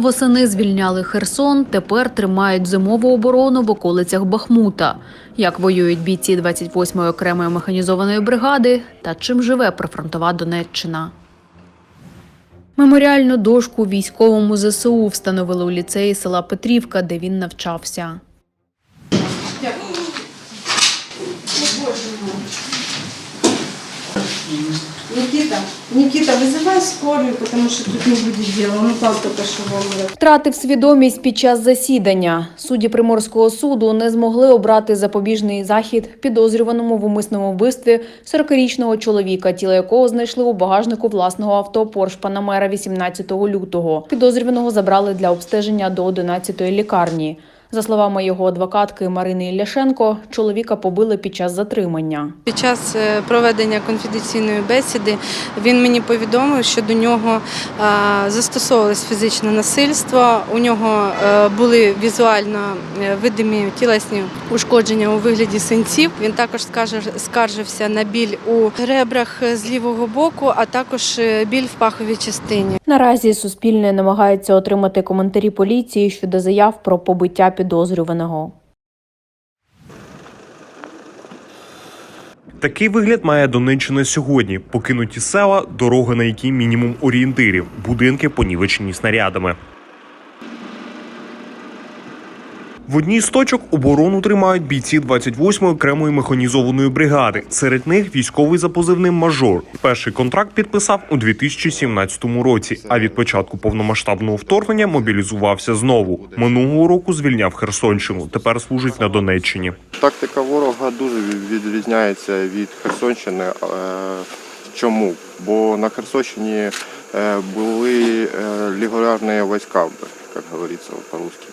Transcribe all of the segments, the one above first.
Восени звільняли Херсон, тепер тримають зимову оборону в околицях Бахмута. Як воюють бійці 28-ї окремої механізованої бригади та чим живе прифронтова Донеччина. Меморіальну дошку військовому ЗСУ встановили у ліцеї села Петрівка, де він навчався. Никита, Никита, вызывай скорую, потому что тут не будет дела. Он упал только что в. Втратив свідомість під час засідання. Судді Приморського суду не змогли обрати запобіжний захід підозрюваному в умисному вбивстві 40-річного чоловіка, тіло якого знайшли у багажнику власного авто Порш Панамера 18 лютого. Підозрюваного забрали для обстеження до 11-ї лікарні. За словами його адвокатки Марини Ілляшенко, чоловіка побили під час затримання. Під час е, проведення конфіденційної бесіди він мені повідомив, що до нього е, застосовувалось фізичне насильство. У нього е, були візуально видимі тілесні ушкодження у вигляді синців. Він також скаржився на біль у ребрах з лівого боку, а також біль в паховій частині. Наразі Суспільне намагається отримати коментарі поліції щодо заяв про побиття підозрюваного. Такий вигляд має Донеччина сьогодні. Покинуті села, дороги, на якій мінімум орієнтирів, будинки понівечені снарядами. В одній з точок оборону тримають бійці 28-ї окремої механізованої бригади. Серед них військовий за позивним мажор. Перший контракт підписав у 2017 році. А від початку повномасштабного вторгнення мобілізувався знову. Минулого року звільняв Херсонщину. Тепер служить на Донеччині. Тактика ворога дуже відрізняється від Херсонщини. Е, Чому? Бо на Херсонщині е, були е, легулярні війська, як говориться по-русски.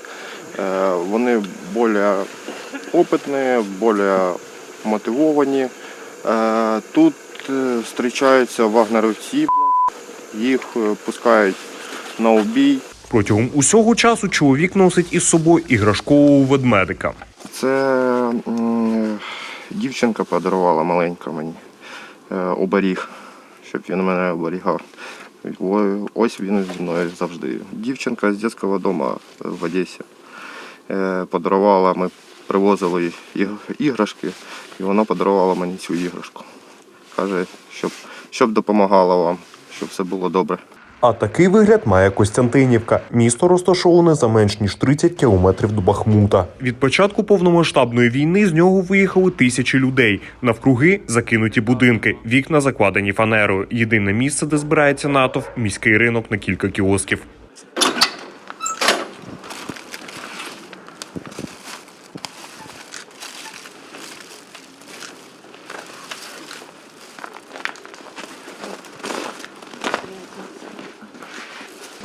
Е, Вони більш опитні, більш мотивовані. Е, Тут е, зустрічаються вагнерівці, їх пускають на убій. Протягом усього часу чоловік носить із собою іграшкового ведмедика. Це дівчинка подарувала маленька мені оберіг, щоб він мене оберігав. Ось він зі мною завжди. Дівчинка з дитячого дому в Одесі подарувала, ми привозили іграшки, і вона подарувала мені цю іграшку. Каже, щоб, щоб допомагала вам, щоб все було добре. А такий вигляд має Костянтинівка. Місто розташоване за менш ніж 30 кілометрів до Бахмута. Від початку повномасштабної війни з нього виїхали тисячі людей. Навкруги закинуті будинки, вікна закладені фанерою. Єдине місце, де збирається натовп – міський ринок на кілька кіосків.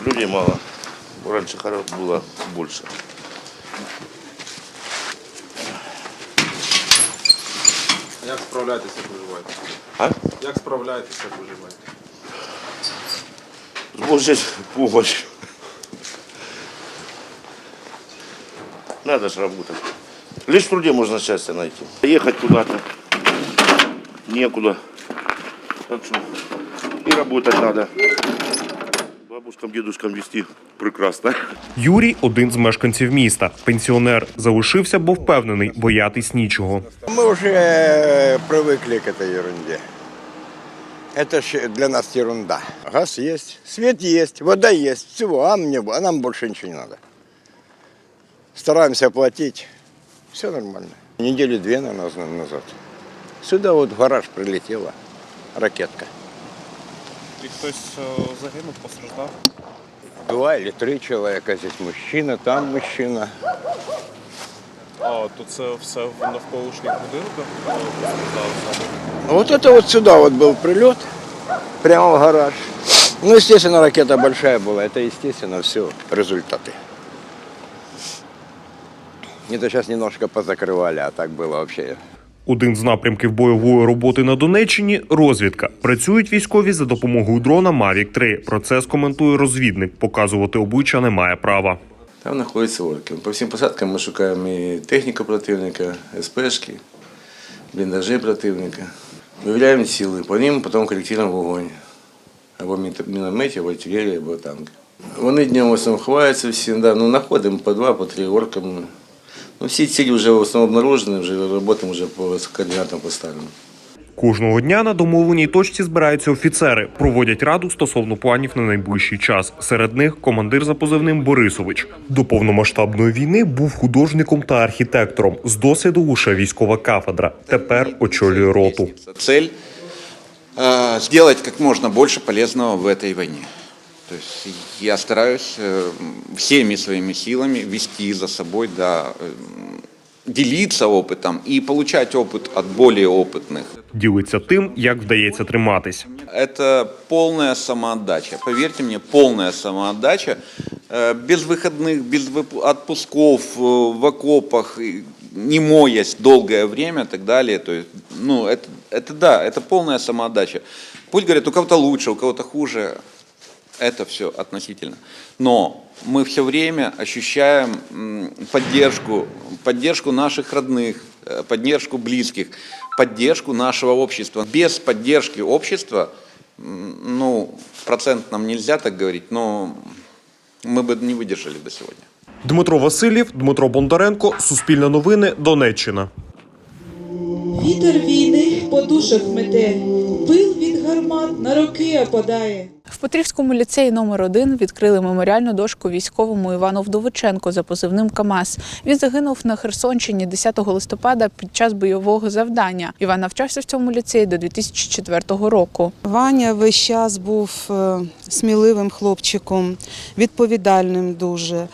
Людей мало. Раньше хоро- было больше. Як справляєтеся, як виживаєте? А? Як справляєтеся, як виживаєте? Сборщать помощь. Надо же работать. Лишь в труде можно счастье найти. Ехать куда-то некуда. Так что и работать надо. Бабушкам, дедушкам вести прекрасно. Юрій – один з мешканців міста. Пенсіонер. Залишився, бо впевнений, боятись нічого. Мы уже привыкли к этой ерунде. Это ж для нас ерунда. Газ есть, свет есть, вода есть, всего, а, мне, а нам больше ничего не надо. Стараемся платить, все нормально. Недели две, наверное, наз- назад. Сюда вот в гараж прилетела ракетка. І хтось загинув, постраждав? Два или три человека, здесь мужчина, там мужчина. А, то це все в навколишніх будинках А Вот это вот сюда вот был прилет, прямо в гараж. Ну, естественно, ракета большая была. Это, естественно, все результаты. Это сейчас немножко позакрывали, а так было вообще один з напрямків бойової роботи на Донеччині розвідка. Працюють військові за допомогою дрона Mavic 3. Процес коментує розвідник. Показувати обличчя немає права. Там знаходяться орки. По всім посадкам ми шукаємо і техніку противника, СПшки, бліндажі противника. Виявляємо сили, по ним потім коректуємо вогонь. Або мін- мінометі, або артилерії, або танки. Вони днем основному ховаються всі, да, ну, знаходимо по два, по три орками. Ну, всі цілі вже в основному обнаружені, вже працюємо вже по координатам поставлено. Кожного дня на домовленій точці збираються офіцери, проводять раду стосовно планів на найближчий час. Серед них командир за позивним Борисович. До повномасштабної війни був художником та архітектором. З досвіду лише військова кафедра. Тепер очолює роту. Цель сделать как можно больше полезного в этой войне. То есть я стараюсь э, всеми своими силами вести за собой, да, э, делиться опытом и получать опыт от более опытных. Ділиться тим, як вдається триматись. Это полная самоотдача. Поверьте мне, полная самоотдача. Э, Без выходных, без вып- отпусков э, в окопах, и не моясь долгое время и так далее. То есть, ну, это, это да, это полная самоотдача. Пусть говорят, у кого-то лучше, у кого-то хуже. Это все относительно. Но мы все время ощущаем м, поддержку, поддержку наших родных, э, поддержку близких, поддержку нашего общества. Без поддержки общества, м, ну, процент нам нельзя так говорить, но мы бы не выдержали до сегодня. Дмитро Васильєв, Дмитро Бондаренко, Суспільне новини, Донеччина. Вітер війни по душах мете, пил від гармат на роки опадає. Петрівському ліцеї номер 1 відкрили меморіальну дошку військовому Івану Вдовиченко за позивним КАМАЗ. Він загинув на Херсонщині 10 листопада під час бойового завдання. Іван навчався в цьому ліцеї до 2004 року. Ваня весь час був е, сміливим хлопчиком, відповідальним дуже.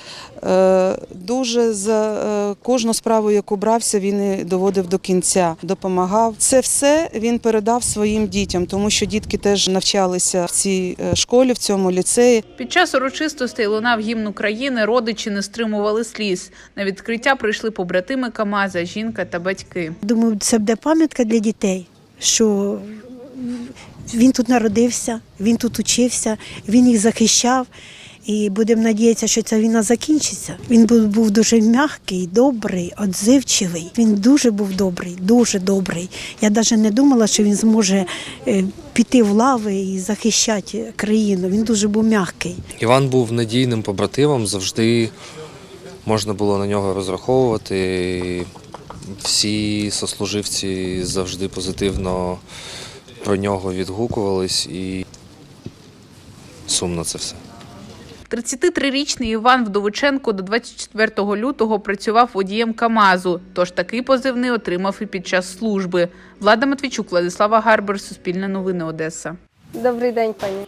Е, Дуже за е, кожну справу, яку брався, він і доводив до кінця, допомагав. Це все він передав своїм дітям, тому що дітки теж навчалися в цій е, школі, в цьому ліцеї. Під час урочистостей лунав гімн України, родичі не стримували сліз. На відкриття прийшли побратими КАМАЗа, жінка та батьки. Думаю, це буде пам'ятка для дітей, що він тут народився, він тут учився, він їх захищав. І будемо надіятися, що ця війна закінчиться. Він був, дуже м'який, добрий, отзивчивий. Він дуже був добрий, дуже добрий. Я навіть не думала, що він зможе е, піти в лави і захищати країну. Він дуже був м'який. Іван був надійним побратимом, завжди можна було на нього розраховувати. Всі сослуживці завжди позитивно про нього відгукувались і сумно це все. 33-річний Іван Вдовиченко до 24 лютого працював водієм КАМАЗу, тож такий позивний отримав і під час служби. Влада Матвійчук, Владислава Гарбер, Суспільне новини Одеса. Добрий день, пані.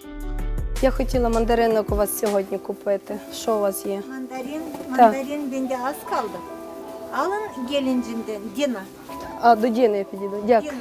Я хотіла мандаринок у вас сьогодні купити. Що у вас є? Мандарин, мандарин bende az kaldı. Alın gelincinden А до Діни я підійду. Дякую.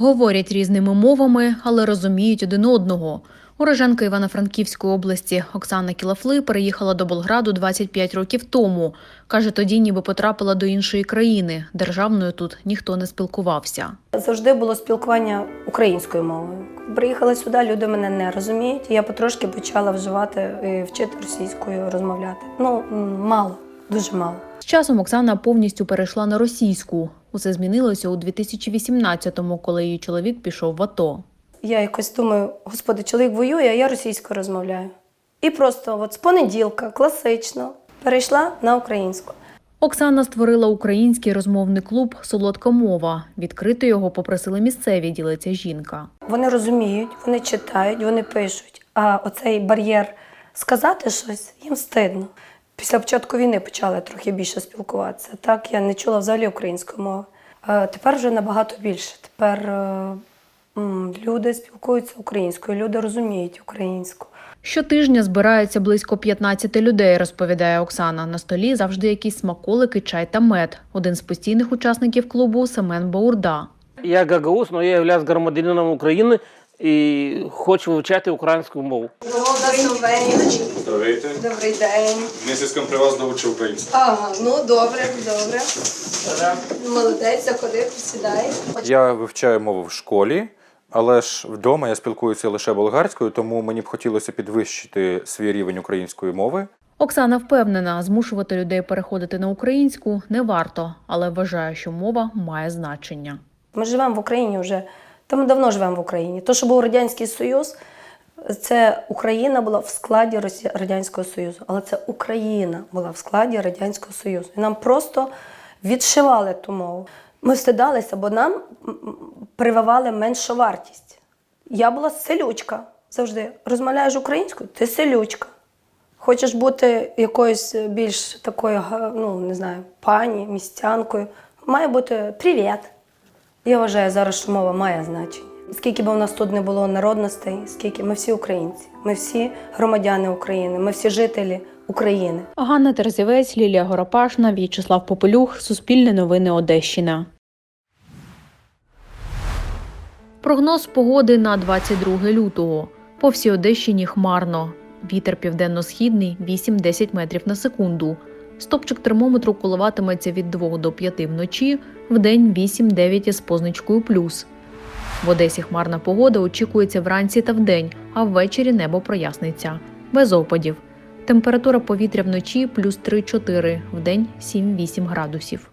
Говорять різними мовами, але розуміють один одного. Уроженка Івано-Франківської області Оксана Кілафли переїхала до Болграду 25 років тому. Каже, тоді ніби потрапила до іншої країни. Державною тут ніхто не спілкувався. Завжди було спілкування українською мовою. Приїхала сюди, люди мене не розуміють. Я потрошки почала вживати і вчити російською розмовляти. Ну мало, дуже мало. З часом Оксана повністю перейшла на російську. Усе змінилося у 2018-му, коли її чоловік пішов в АТО. Я якось думаю, господи, чоловік воює, а я російською розмовляю. І просто от з понеділка, класично, перейшла на українську. Оксана створила український розмовний клуб Солодка мова. Відкрити його попросили місцеві, ділиться жінка. Вони розуміють, вони читають, вони пишуть. А оцей бар'єр сказати щось їм стидно. Після початку війни почали трохи більше спілкуватися. Так, я не чула взагалі української мови. Е, Тепер вже набагато більше. Тепер е, люди спілкуються українською, люди розуміють українську. Щотижня збирається близько 15 людей, розповідає Оксана. На столі завжди якісь смаколики, чай та мед. Один з постійних учасників клубу Семен Баурда. Я гагаус, але я являюсь громадянином України і хочу вивчати українську мову. Здравейте. Добрий день. Місяцьком при вас довчу українську. Ага, ну добре, добре. Молодець, заходи, посідай. Я вивчаю мову в школі, але ж вдома я спілкуюся лише болгарською, тому мені б хотілося підвищити свій рівень української мови. Оксана впевнена, змушувати людей переходити на українську не варто, але вважає, що мова має значення. Ми живемо в Україні вже. Та ми давно живемо в Україні. То, що був Радянський Союз, Це Україна була в складі Радянського Союзу, але це Україна була в складі Радянського Союзу. І нам просто відшивали ту мову. Ми стидалися, бо нам прививали меншу вартість. Я була селючка завжди. Розмовляєш українською, ти селючка. Хочеш бути якоюсь більш такою, ну не знаю, пані, містянкою, має бути привіт. Я вважаю зараз, що мова має значення. Скільки б у нас тут не було народностей, скільки ми всі українці, ми всі громадяни України, ми всі жителі України. Ганна Терзівець, Лілія Горопашна, В'ячеслав Попелюх, Суспільне новини Одещина. Прогноз погоди на 22 лютого. По всій Одещині хмарно. Вітер південно-східний 8-10 метрів на секунду. Стопчик термометру коливатиметься від 2 до 5 вночі, вдень 8-9 із позначкою плюс. В Одесі хмарна погода очікується вранці та вдень, а ввечері небо проясниться. Без опадів. Температура повітря вночі плюс 3-4, вдень 7-8 градусів.